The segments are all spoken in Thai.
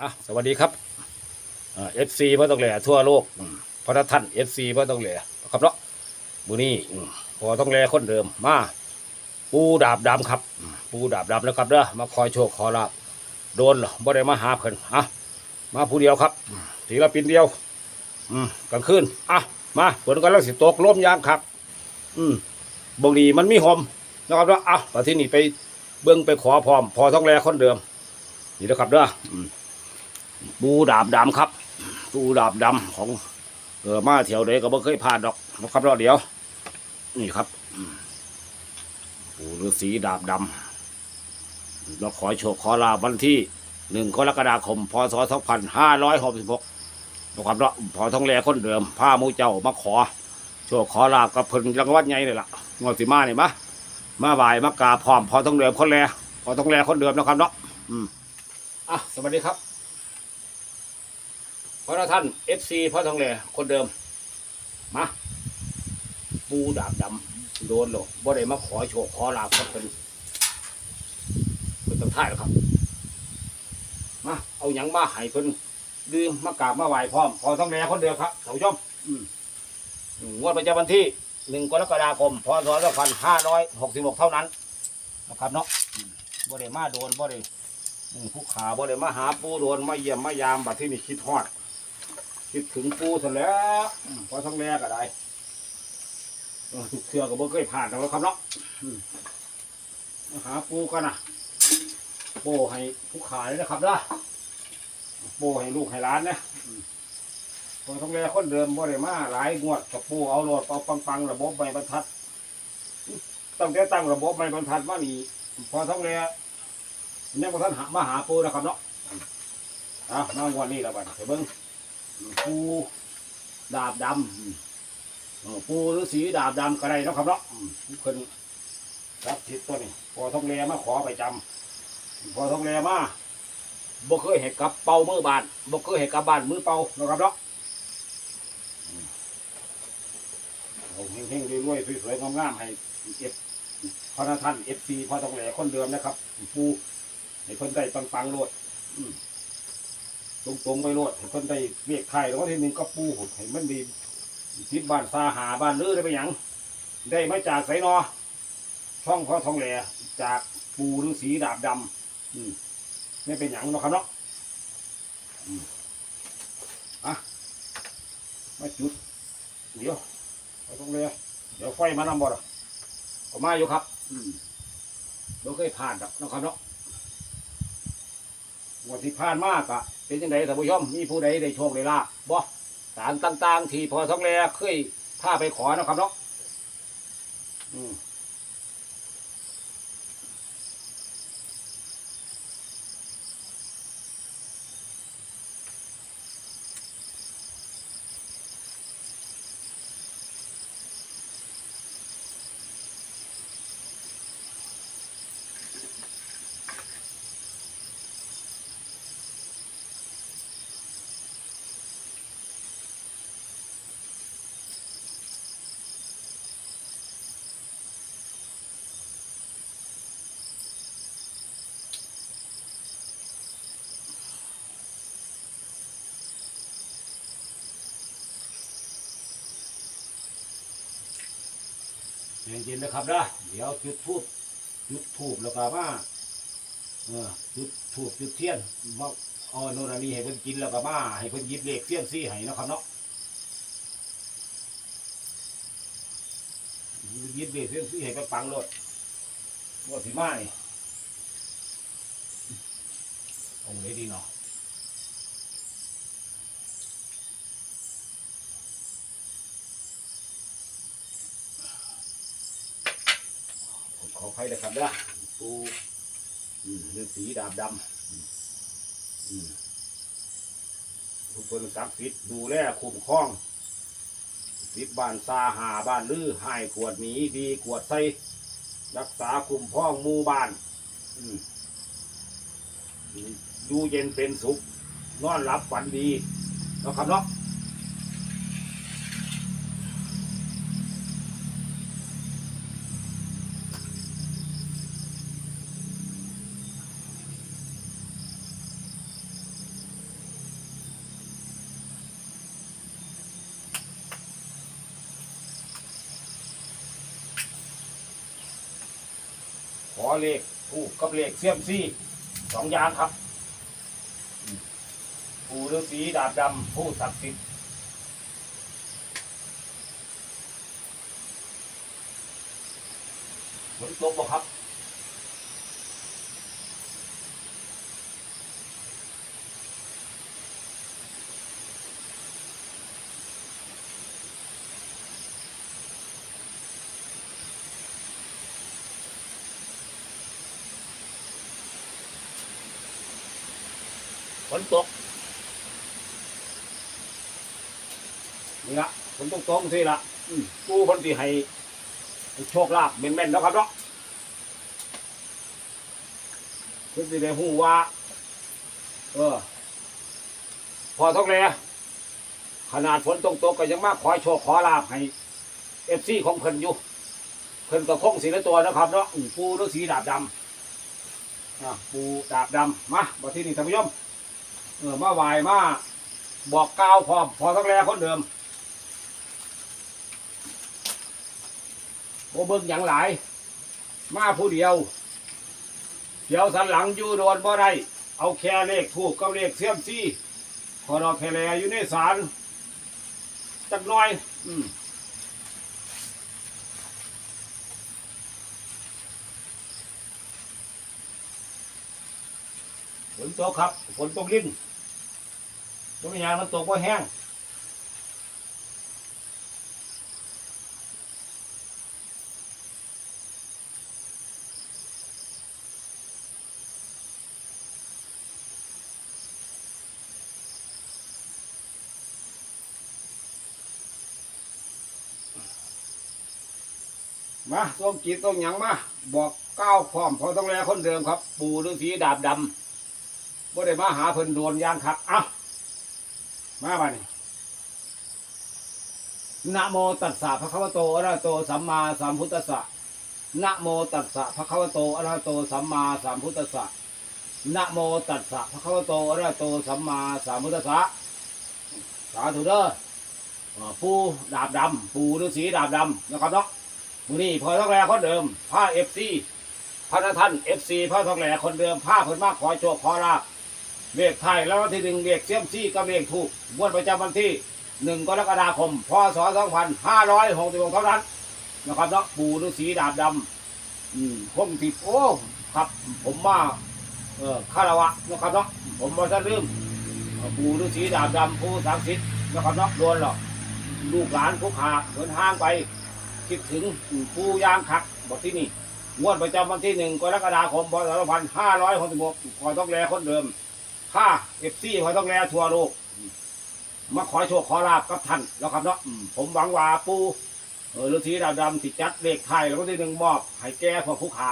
อะสวัสดีครับเอฟซีพ่อต้องแหล่ทั่วโลกพระท่านเอฟซีพ่อต้องแหล่ครับเนาะมือนี้พอต้องแหล่คนเดิมมาปูดาบดำครับ ปูดาบดำแล้วครับเด้อมาคอยโชคขอลาบโดนเหรอบ่ได้มาหาเพิ่นอะมาผู้เดียวครับอืมศิลปินเดียว อืมกลางคืนอะมาฝนก็แล้วสิตกลมยามครับ อืมบางดีมันมีหอมนะครับแล้วอะมาที่นี่ไปเบิ้องไปขอพร้อม พอต้องแลคนเดิมนี่นะครับเด้ออืม ปูดาบดำครับ ปูดาบดำของเออมาเที่ยวเดก็บ่เคยผ่านดอกนะครับรอเดี๋ยว นี่ครับปูฤาษีดาบดำเราขอโชคขอลาบวันที่หนึ่งกรกฎาคมพศสองพันห้าร้อยหกสิบหกนะครับเนาะพอท้องแลคนเดิมผ้ามูเจ้ามาขอ โชคขอลาบกับเพิ่นรางวัลใหญ่เลยล่ะงวดสิมาเนี่ยมะมาบ่ายมากาพร้อมพอต้องเดิมคนแลพอต้องแลคนเดิมนะครับเนาะอืมอะสวัสดีครับ พระท่านเอฟซีพ่อทองแหล่คนเดิม มา ปูดาบดำโดนหรอกบ่ได้มาขอโชคขอลาบครับเป็นเป็นต้องท่ายหรอครับ มา เอาหยังมาให้เพิ่นดื่มมากราบมาไหว้พร้อม พอทองแหล่คนเดิมครับท่านผู้ชมอืมอืมงวดประจำวันที่หนึ่งกรกฎาคมพศสองพันห้าร้อยหกสิบหกเท่านั้นนะครับเนาะบ่ได้มาโดนบ่ได้ผู้ขาบ่ได้มาหาปูโดนมาเยี่ยมมายามบัดที่นี่คิดฮอด คิดถึงปูซะแล้วอืมพอทั้งแรกก็ได้เออทุกเทือก็บ่เคยผ่านแล้วครับเนาะมาหาปูกันนะโปให้ผู้ขาเลยนะครับนะโปให้ลูกให้ร้านนะอืมพอทั้งแรกคนเดิมบ่ได้มาหลายงวดกับปูเอาโหลดเอาปังๆระบบใบบรรทัดตั้งแต่ตั้งระบบใบบรรทัดมานี่พอทั้งแรกยังบ่ท่านหามาหาปูนะครับเนาะอะมางวันนี้แล้วบัดเดี๋ยวเบิ่ง ปูดาบดำอืมเออปูฤาษีดาบดำก็ได้นะครับเนาะอืมเพิ่นรับทิศตัวนี้พอทองแลมาขอไปจำพอทองแลมาบ่เคยให้กลับเป่ามือบานบ่เคยให้กลับบ้านมือเป่านะครับเนาะอืมเอาเฮงๆรวยๆสวยๆงามๆให้เก็บพระท่านเอฟซีพอทองแลคนเดิมนะครับ ปูให้เพิ่นได้ปังๆโลด อืมตรงๆไปโลดให้เพิ่นได้เรียกไข่แล้วก็ที่หนึ่งก็ปูหดให้มันดีทิศบ้านซาหาบ้านลือได้ไปหยังได้มาจากไสนอ ช่องพ่อทองแหล่จากปูฤาษีดาบดำอืมไม่เป็นหยังเนาะครับเนาะอืมอะมาจุด เดี๋ยวพ่อทองแหล่เดี๋ยวไฟมานำบ่ล่ะก็มาอยู่ครับ อืมเราเคยผ่านดอกเนาะครับเนาะ งวดที่ผ่านมากอะเป็นยังไงท่านผู้ชมมีผู้ใดได้โชคได้ลาบบ่สารต่าง ๆ ที่พอท้องแลเคยถ้าไปขอนะครับเนาะอืม เย็นนะครับนะเดี๋ยวจุดทูบจุดทูบแล้วก็มาเออจุดทูบจุดเทียนมาเอาโน่นอันนี้ให้เพิ่นกินแล้วก็มาให้เพิ่นหยิบเลขเสี้ยนซี่ให้นะครับเนาะหยิบเลขเสี้ยนซี่ให้ไปปังโลดว่าสิมานี่เอาเลดีเนาะ ภัยนะครับเด้อปูอืมฤาษีดาบดำทุกคนศักดิ์สิทธิ์ดูแลคุ้มครองสิทธิ์บ้านซาหาบ้านลือให้ขวดหนีดีขวดใสรักษาคุ้มครองมู่บ้านอยู่เย็นเป็นสุข นอนหลับฝันดีนะครับเนาะ เลขผู้กับเลขเสียมซี่สองอย่างครับปู่ฤาษีดาบดำผู้ศักดิ์สิทธิ์ฝนตกบ่ครับ ฝนตกนี่ละฝน ตรงสิละกู้คนที่ให้ให้โชคลาภแม่นๆแล้วครับเนาะเพื่อสิได้หูว่า เออ พอท้องแลขนาดฝนตกตกก็ยังมาขอโชคขอลาภให้เอฟซีของเพิ่นอยู่ เพิ่นก็คงสีละตัวนะครับเนาะอืมปูฤาษีดาบดำปูดาบดำมาบัดที่นี่ท่านผู้ชมเออมาไหวมาบอกกล่าวพร้อมพอทั้งแรคนเดิม โอเบิ่งอย่างหลาย มาผู้เดียว เดี๋ยวสันหลังอยู่โดนบ่ได้เอาแค่เลขถูกกับเลขเสียมซี่พอเราแคลอยู่ในศาลจักหน่อย อืมฝนตกครับฝนตกลิ้นตัวอย่างมันตกว่าแห้ง มาต้องกีต้องหยังมาบอกก้าวพร้อมพอต้องแลคนเดิมครับ ปู่ฤาษีดาบดำบ่ได้มาหาเพิ่นโดนยางคักอะมาบ้านี่นะโมตัสสะภะคะวะโตอะระหะโตสัมมาสัมพุทธัสสะนะโมตัสสะภะคะวะโตอะระหะโตสัมมาสัมพุทธัสสะนะโมตัสสะภะคะวะโตอะระหะโตสัมมาสัมพุทธัสสะสาธุเด้อปู่ดาบดำปู่ฤาษีดาบดำนะครับเนาะ มือนี้พอต้องแลคนเดิมผ้าเอฟซีพระท่านเอฟซีพระทองแหลคนเดิมผ้าเพิ่นมาขอโชคขอลาภเลขไทยแล้ววันที่หนึ่งเลขเสียมซี่กับเลขถูกงวดประจำวันที่หนึ่งกรกฎาคมพศสองพันห้าร้อยหกสิบหกเท่านั้นนะครับเนาะปู่ฤาษีดาบดำอืมคงติดโอ้ครับ ผมมาเอ่อคารวะนะครับเนาะผมมาจะลืมปู่ฤาษีดาบดำผู้ศักดิ์สิทธิ์นะครับเนาะโดนหรอกลูกหลานผู้ขาเดินทางไป คิดถึงผู้ยางคักบอกที่นี่งวดประจำวันที่หนึ่งกรกฎาคมพศสองพันห้าร้อยหกสิบหกขอต้องแลคนเดิมข้าเอฟซีเขาต้องแลทัวโลกมาขอโชคขอลาบกับท่านแล้วครับเนาะผมหวังว่าปูเออฤาษีดำดำติดจัดเลขไทยแล้วก็ที่หนึ่งมอบให้แก่พวกผู้ขา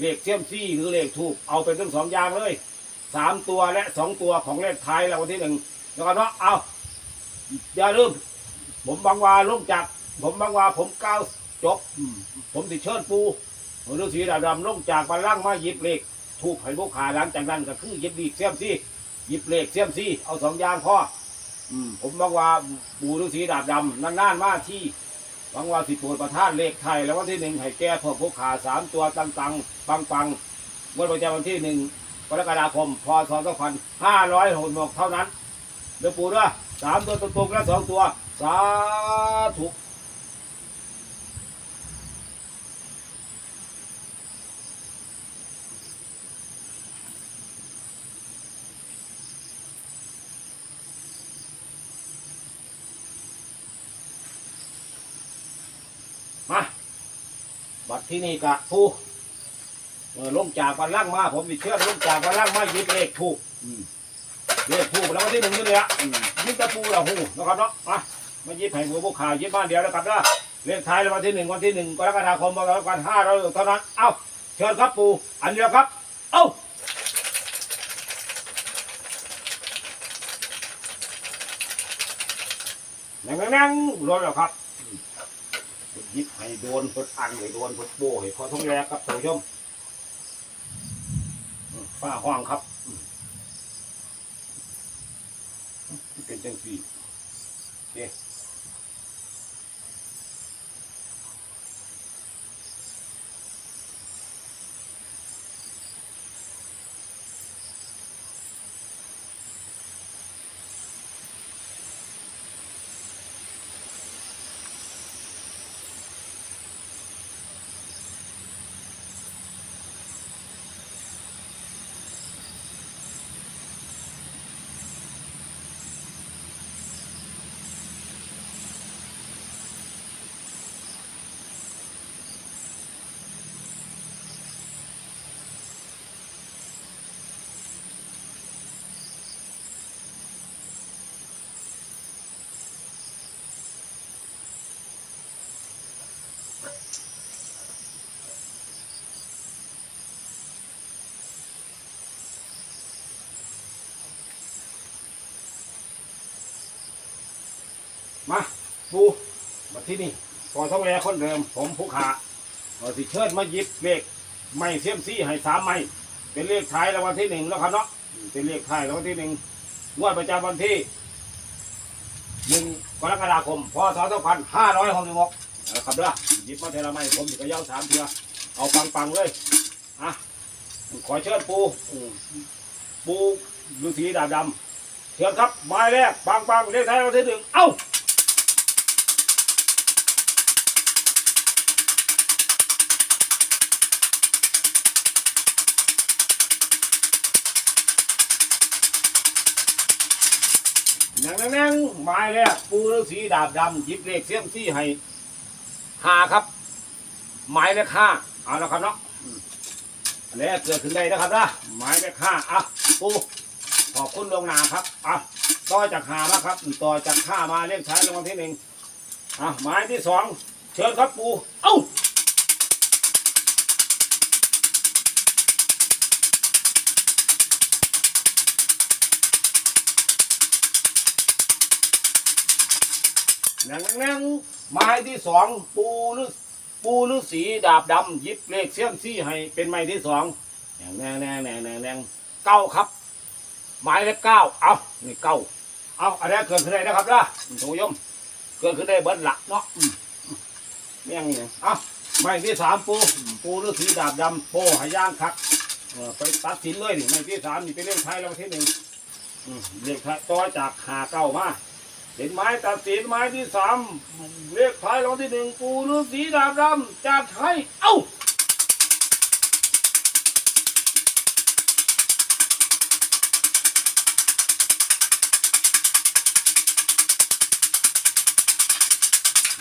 เลขเซียมซี่หรือเลขทูกเอาเป็นทั้งสองอย่างเลยสามตัวและสองตัวของเลขไทยแล้ววันที่หนึ่งนะครับเนาะเอาอย่าลืมผมหวังว่าลงจาก ผมหวังว่าผมก้าวจบ ผมติเชิญปูฤาษีดำดำลงจากบัลลังก์มาหยิบเหลขถูกให้ลูกค้าหลังจากนั้นก็คือหยิบดีเสียมซี่หยิบเหลขเสียมซี่เอาสองอย่างพออืมผมบอกว่าปูฤาษีดาบดำนานๆมาที่หวังว่าสิโปรดประทานเลขไทยแล้ววันที่หนึ่งให้แก้พวกผู้ขาสามตัวตังๆปังๆวันประจำวันที่หนึ่งกรกฎาคมพศสองพันห้าร้อยหกเท่านั้นเดี๋ยวปูด้วยสามตัวตรงๆและสองตัวสาธุ ที่นี่กะผู้เออลงจากบันล่างมาผมมีเชื่อลงจากบันล่างมาหยิบเลขถูกอืมเลขถูกแล้ววันที่หนึ่งนี่เลยอะอืมหยิบตะปูละหูนะครับเนาะมามาหยิบให้หัวพวกข่าวยิบบ้านเดียวแล้วครับนะเลขท้ายแล้ววันที่หนึ่งวันที่หนึ่งกรกฎาคมวันละกันห้าร้อยเท่านั้นเอ้าเชิญครับปูอันเดียวครับ เอ้านั่งนั่งนั่งรถแล้วครับ ยิบให้โดนพดอันให้โดนพดโบให้พอท้องแรกครับท่านผู้ชมฝ้าห้องครับเป็นจังสีโอเมาปูมาที่นี่พอท้องแลคนเดิม ผมผู้ขาเราสิเชิญมาหยิบเลขไม่เซียมซี่ให้สามไม่เป็นเลขท้ายรางวัลที่หนึ่งแล้วครับเนาะเป็นเลขท้ายรางวัลที่หนึ่งงวดประจำวันที่หนึ่งกรกฎาคมพศสองพันห้าร้อยหกสิบหกนะครับเด้อหยิบมาเทละไม่ผมสิกระยาสามเทือเอาปังๆเลยอะขอเชิญปูปูฤาษีดาบดำเชิญครับหมายแรกปังปังๆเลขท้ายรางวัลที่หนึ่งเอ้า หนังนังหมายแรกปูฤาษีดาบดำหยิบเลขเสี้ยมซี่ให้หาครับ หมายเลขห้าเอาละครับเนาะอืมอันนี้เกิดขึ้นได้นะครับนะหมายเลขห้าอะปูขอบคุณลงนาครับอะต่อจากหามาครับต่อจากห้ามาเลขท้ายรางวัลที่หนึ่งอะหมายที่สองเชิญครับปูเอ้า นั่งนั่งหมายที่สองปูฤาปูฤาษีดาบดำยิบเลขเสี้ยมซี่ให้เป็นหมายที่สองแน่แน่แน่แน่แน่เก้าครับหมายเลขเก้าเอานี่เก้าเอาอันนี้เกิดขึ้นได้นะครับนะท่านผู้ชมเกิดขึ้นได้เบิดหลักเนาะอืมอืมนี่ยเอาไม้ที่สามปูปูฤาษีดาบดำโปหายางคักเออไปตัดสินเลยนี่ไม้ที่สามนี่เป็นเลขไทยรางวัลที่หนึ่งเลขไทายต่อจากหาเก้ามา เห็นไม้ตัดสินไม้ที่สามเลขไทายรางที่หนึ่งปูฤาษีดาบดำจัดให้เอ้า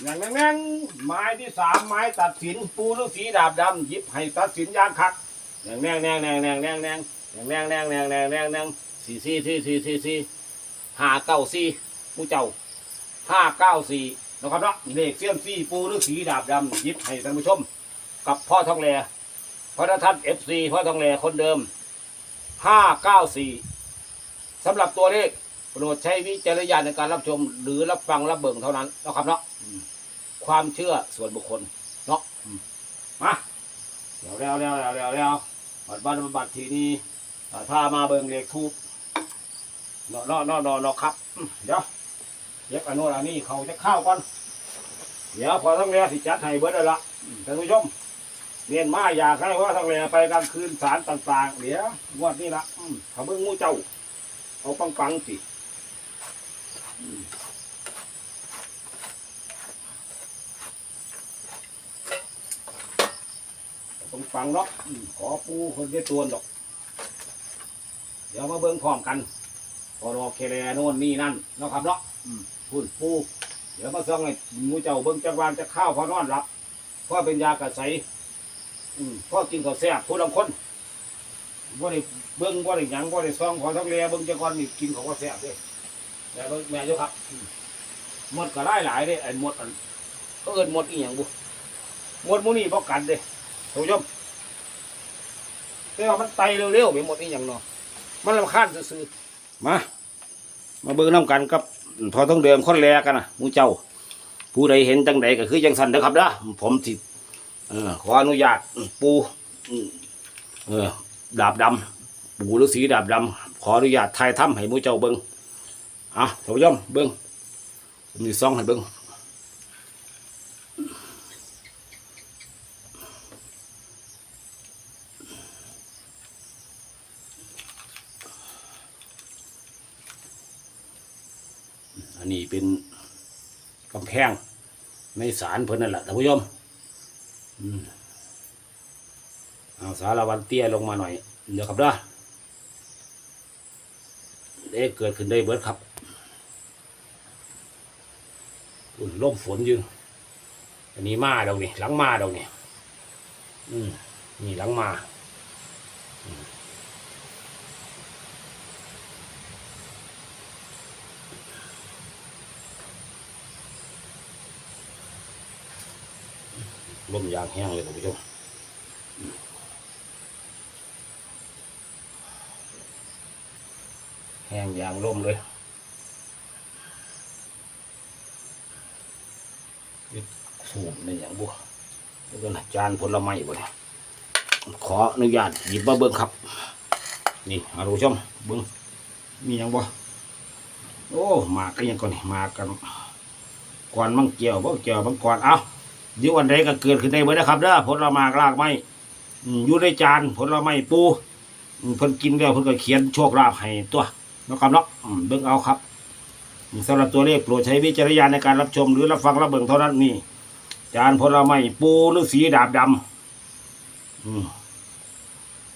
อย่างนั้นงั้นไม้ที่สามไม้ตัดสินปูฤาษีดาบดำยิบให้ตัดสินยางคักอย่างแนงแนงแนงแนงแนงแนงอย่างแนงแนงแนงแนงแนงแนงสี่สี่สี่สี่สี่สี่ห้าเก้าสี่ ผู้เจ้าห้าเก้าสี่นะครับเนาะเลขเสี้ยมซี่ปูฤาษีดาบดำหยิบให้ท่านผู้ชม กับพ่อทองแหล่พระท่านเอฟซีพ่อทองแหล่คนเดิมห้าเก้าสี่สำหรับตัวเลขโปรดใช้วิจารณญาณในการรับชม หรือรับฟังรับเบิ่งเท่านั้นนะครับเนาะความเชื่อส่วนบุคคลเนาะมาเดี๋ยวแล้วแล้วแล้วแล้วแล้วบัดบ้านบัดทีนี้อ่าถ้ามาเบิ่งเลขทูบเนาะเนาะเนาะเนาะเนะครับเดี๋ยว เย็บอันโน้นอันนี้เขาจะเข้าก่อนเดี๋ยวพอทั้งเรือสิจัดให้เบิดแล้วละท่านผู้ชมเรียนมาอยากให้ว่าทั้งเรือไปกลางคืนสารต่าง ๆ เดี๋ยวงวดนี้ละอืมเขาเบิ่งมูเจ้า เอาปังปังๆสิผมฟังเนาะขอปูคนได้ตัวดอก เดี๋ยวมาเบิ่งพร้อมกันพอรอเคแลโน่นนี่นั่นเนาะครับเนาะ พูดปูเดี๋ยวมาส่องให้หมูเจ้าเบิ่งจักวานจะข้าวพอนอนหลับพ่อเป็นยากระใสอืมพ่อกินข้าวแซ่บผู้ลำคนบ่ได้เบิ่งบ่ได้หยังบ่ได้ซองพอทักแลเบิ่งจักวันนี่กินของก็แซ่บเด้แม่เบิ่งแม่เจ้าครับอืมหมดก็หลายหลายเด้ไอ้หมดอันก็เอิ้นหมดอีหยังบุหมดหมูนี่บ่กันเด้ท่านผู้ชมแต่ว่ามันไตเร็วๆไปหมดนี่อย่างเนาะมันลำคาญซื่อๆมา มาเบิ่งน้ำกันกับ พอต้องเดิมคนแรกกันนะมูเจ้า ผู้ใดเห็นจังใดก็คือจังสันนะครับนะผมสิเออขออนุญาตปูดาบดำปูฤาษีดาบดำขออนุญาตถ่ายถ้ำให้มูเจ้าเบิ่งอะท่านผู้ชมเบิ่งมีซองให้เบิ่ง อันนี้เป็นกำ แพงในศาลเพิ่นนั่นแหละท่านผู้ชมเอาสารวันเตี้ยลงมาหน่อยเดี๋ยวครับเด้อเด็กเกิดขึ้นได้เบิดครับอุ่นล่มฝนอยืนอันนี้มาดอกนี่หลังมาดอกนี่อืมนี่หลังมา ลมยางแห้งเลยท่านผู้ชมแห้งยางร่มเลยสูบในอย่างบัวแล้วก็นจานผลไม้บ่เนี่ยขออนุญาตหยิบมาเบิ้งครับ นี่อาดูชมเบิ้งมีหยังบ่โอ้ มากก็ยังก่อนนี่มากกันก่อนมังเกี่ยวบ่เกี่ยวมังก่อนเอา เดี๋ยววันใดก็เกิดขึ้นได้เบิดนะครับเด้อผลไม้รากไม้อยู่ในจานผลไม้ปูเพิ่นกินแล้วเพิ่นก็เขียนโชคลาภให้ตัวนะครับเนาะเบิ่งเอาครับสำหรับตัวเลขโปรดใช้วิจารณญาณในการรับชมหรือรับฟังรับเบิ่งเท่านั้นนี่จานผลไม้ปูหรือสีดาบดำอืม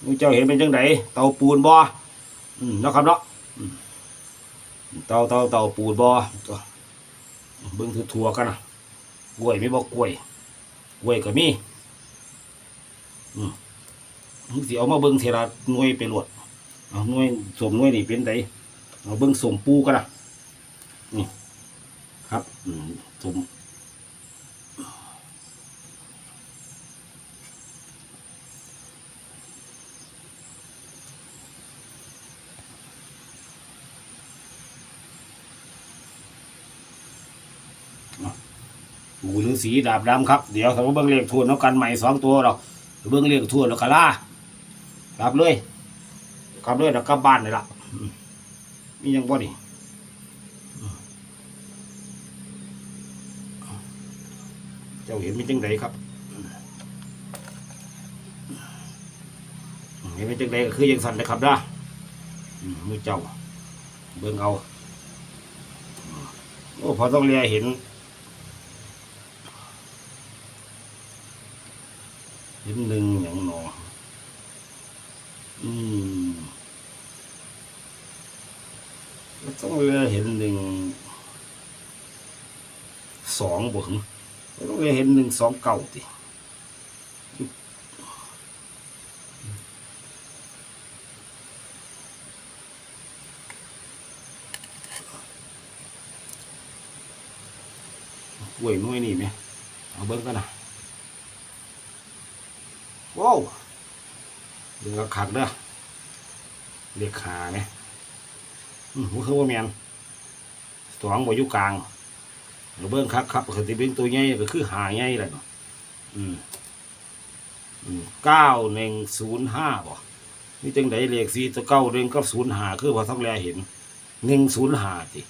มูเจ้าเห็นเป็นจังไดเตาปูนบ่อนะครับเนาะเตาเตาเตาปูนบ่ตัวเบิ่งทั่วกันนะกล้วยไมีบ่กล้วย กล้วยก็มีอืมมึงสิเอามาเบิ้งเทระหน่วยไปหลดเอาหน่วยสมหน่วยนี่เป็นไดเอาเบิ้งสมปูก็ได้นี่ครับอืมผมปูหรือ สีดาบดำครับ เดี๋ยวสมมติเบิ้งเลขทวนแล้วกันใหม่สองตัวเราเบิ้งเลขทวนแล้วก็ล่ากลับเลยกลับเลยแล้วกลับบ้านเลยล่ะมียังบ่นี่เจ้าเห็นเป็นจังไดครับเห็นเป็นจังไดก็คือยังสั่นนะครับนะมือเจ้าเบิ่งเอาโอ้พอต้องเรียเห็น เห็นหนึ่งอย่างหนออืมต้องเรียเห็นหนึ่งสองบวกต้องเห็นหนึ่งสองเก่าติกล้วยน้อยนี่ไหมเอาเบิ้งกันนะ ว้าวเบิ้งเอขักเด้อเรียกขาไหมอืมมันคือว่าแมนสองบอยู่กลางเบิ้งครับครับคือที่เป็นตัวใหญ่ก็คือหาใหญ่แหละเนาะอืมอืมเก้าหนึ่งศูนย์ห้าบ่นี่จังไดเลขสี่ตัวเก้าหนึ่งกับศูนย์หาคือพอต้องแลเห็นหนึ่งศูนย์หาสิ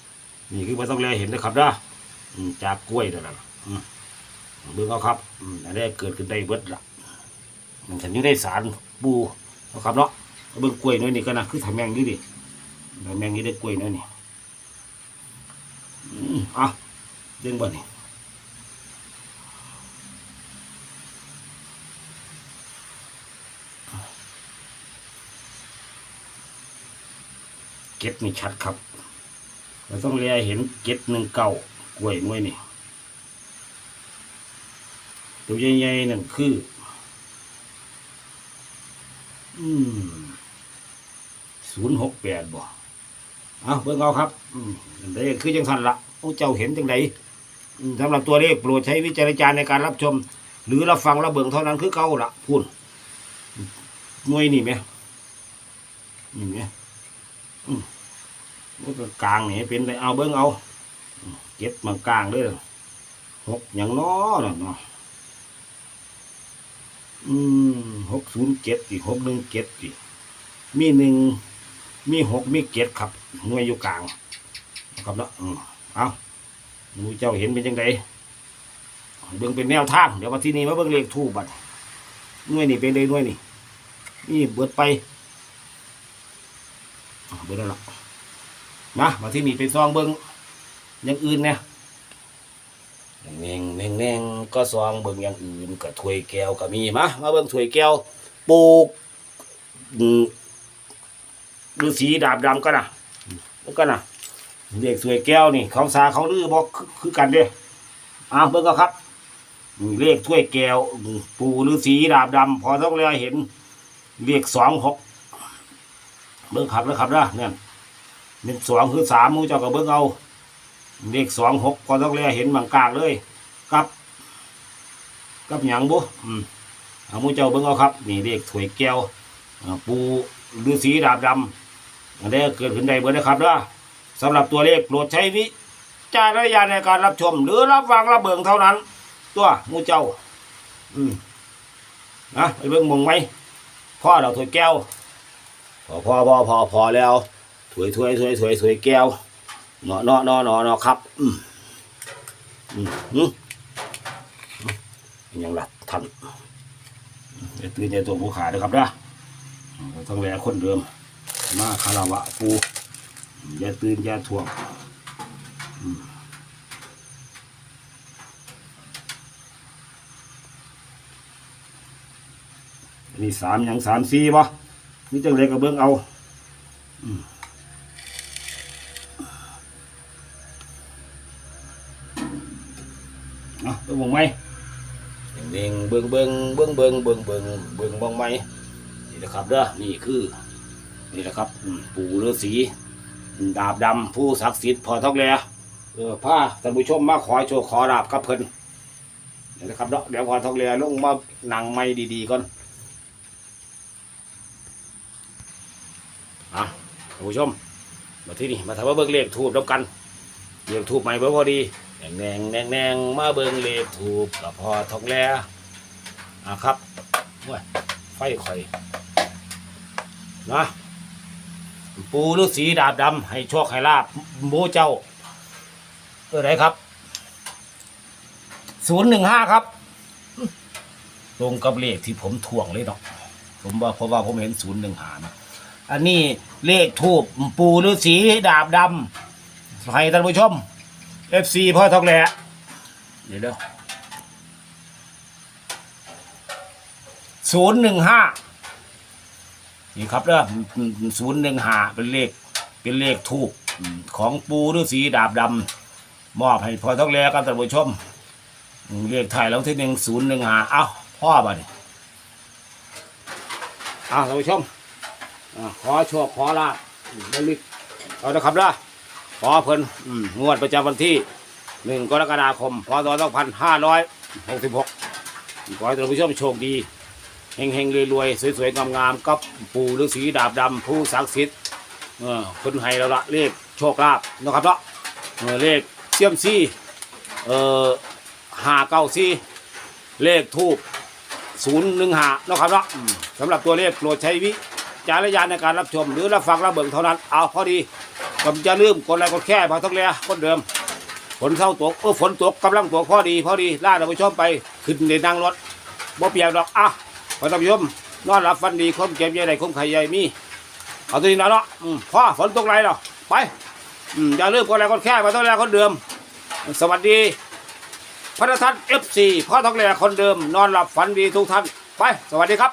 นี่คือพอต้องแลเห็นนะครับนะอืมจากกล้วยนั่นแหละอืมเบิ้งเอาครับอืมอันนี้เกิดขึ้นได้เบิดละมัน ฉันอยู่ได้สารปูนะครับเนาะเบิ้งกล้วยน้อยนี่ก็นะคือทำแมงนี่ดิทำแมงนี่ได้กล้วยน้อยนี่อืมอะเรื่องบ่นี่เก็ดนี่ชัดครับ เราต้องเรียเห็นเก็ดหนึ่งเก้ากล้วยน้วยนี่ตัวใหญ่ๆนั่นคือ อืมศูนย์หกแปดบ่เอาเบิ่งเอาครับ อืมอันใดคือจังสันละโอ้เจ้าเห็นจังไดสำหรับตัวเลขโปรดใช้วิจารณญาณในการรับชม หรือรับฟังรับเบิ่งเท่านั้นคือเก่าละพูดหน่วยนี่ไหมนี่ไหมอืมก็กลางนี่เป็นไปเอาเบิ่งเอาเก็บมากลางเด้อหกอย่างน้อเนาะ อืมหกศูนย์เจ็ดอีกหกหนึ่งเจ็ดอีกมีหนึ่งมีหกมีเกตครับหน่วยอยู่กลางครับเนาะอืมเอาหนูเจ้าเห็นเป็นยังไงเบิ่งเป็นแนวทางเดี๋ยวมาที่นี่มาเบิ่งเลขทูบบัดหน่วยนี่เป็นเลยหน่วยนี่นี่เบิดไปเบิดแล้วล่ะมาที่นี่เป็นซองเบิ่งอย่างอื่นเนี่ย เน่งเน่งเน่งก็ซองเบิ่งอย่างอื่นก็ถ้วยแก้วก็มีมามาเบิ่งถ้วยแก้วปลูกอืมฤาษีดาบดำกันนะแล้วกันนะเด็กสวยแก้วนี่เขาสาเขาลือบอกคือกันเด้อ้าวเบิ่งก็ครับเลขถ้วยแก้ว ปูฤาษีดาบดำพอต้องเรียเห็นเลขสองหกเบิ่งขับแล้วขับนะเนี่ยเป็นสองคือสามมูเจ้าก็เบิ่งเอา เลขสองหกพอต้องเรียเห็นบางกลางเลยกับ กับหยังบุอืมเอามูเจ้าเบิ่งเอาครับ นี่เลขถวยแก้วปู่ฤาษีดาบดำอันนี้เกิดขึ้นได้เบิดนะครับนะสำหรับตัวเลขโปรดใช้วิจารณญาณในการรับชม หรือรับฟังรับเบิ่งเท่านั้น ตัวมูเจ้า อืมนะไปเบิ่งมองไหมพ่อเราถวยแก้วพอพอพอพอพอแล้วถวยถวยถวยถวยถวยแก้ว เนาะเนาะเนาะเนาะเนาะครับ อืมอืมอืมยังหลับทันอย่าตื่นอย่าตัวผู้ขาเลยครับนะต้องแวะคนเดิม มาคาราวะปูอย่าตื่นอย่าทวงนี่สามยังสามสี่ปะนี่จังเลยกับเบิ้งเอา อืม บงมองไหมเด้งเบิ้งเบิ้งเบิ้งเบิ้งเบิ้งเบิ้งเบิ้งมองไหมนี่นะครับเด้อนี่คือนี่แหละครับปู่ฤาษีดาบดำผู้ศักดิ์สิทธิ์พอท้องแลเออพาท่านผู้ชมมาขอโชคขอดาบกับเพิ่นนี่แหละครับเนาะเดี๋ยวพอท้องแลลงมาหนังไม้ดีๆก่อนอะท่านผู้ชมมาที่นี่มาทำว่าเบิ่งเลขทูบแล้วกันเลขทูบใหม่เบิ่งพอดี แดงแดงแดงแดงมาเบิงเลขทูบกับพอทองแลอะครับโอ้ยไฟข่อยนะปูฤาษีดาบดำให้โชคให้ลาบโบเจ้าเออไหนครับศูนย์หนึ่งห้าครับ ตรงกับเลขที่ผมถ่วงเลยเนาะผมว่าเพราะว่าผมเห็นศูนย์หนึ่งหานะอันนี้เลขทูบปูฤาษีดาบดำให้ท่านผู้ชม เอฟซีพ่อทองแหล่เดี๋ยวเด้อศูนย์หนึ่งห้านี่ครับเด้อศูนย์หนึ่งหาเป็นเลข เป็นเลขทูบของปูฤาษีดาบดำมอบให้พอท้องแลกับท่านผู้ชมอืมเลขถ่ายแล้วที่หนึ่งศูนย์หนึ่งหาเอ้าพ่อบ่เนี่ยอ้าวท่านผู้ชมอ่าขอโชคขอลาบลิกเอาละครับเด้อ ขอเพิ่นอืมงวดประจำวันที่หนึ่งกรกฎาคมพศสองพันห้าร้อยหกสิบหกขอให้ท่านผู้ชมโชคดีเฮงเฮงๆรวยๆสวยๆงามๆกับปู่ฤาษีดาบดำผู้ศักดิ์สิทธิ์เออคนให้เราละเลขโชคลาภนะครับเนาะเออเลขเสี่ยมซี่เอ่อห้าเก้าซี่เลขทูบศูนย์หนึ่งห้านะครับเนาะอืมสำหรับตัวเลขโปรดใช้วิจารณญาณในการรับชม หรือรับฟังรับเบิ่งเท่านั้นเอาพอดี ผมจะลืมกดไลค์กดแค่พอต้องเลียคนเดิม ฝนเข้าตกเออฝนตกกำลังตกพอดี พอดีล่าเราไปชมไปขึ้นในนั่งรถบ่เปียกดอกอะขอท่านผู้ชมนอนหลับฝันดีคมเก็บใหญ่ใดคมไข่ใหญ่มีเอาตัวนี้นะเนาะพ่อฝนตกไรเนาะไปอย่าลืมกดไลค์กดแค่มาต้องแลคนเดิม สวัสดีพระทัศน์เอฟซีพ่อทองแลคนเดิม นอนหลับฝันดีทุกท่านไป สวัสดีครับ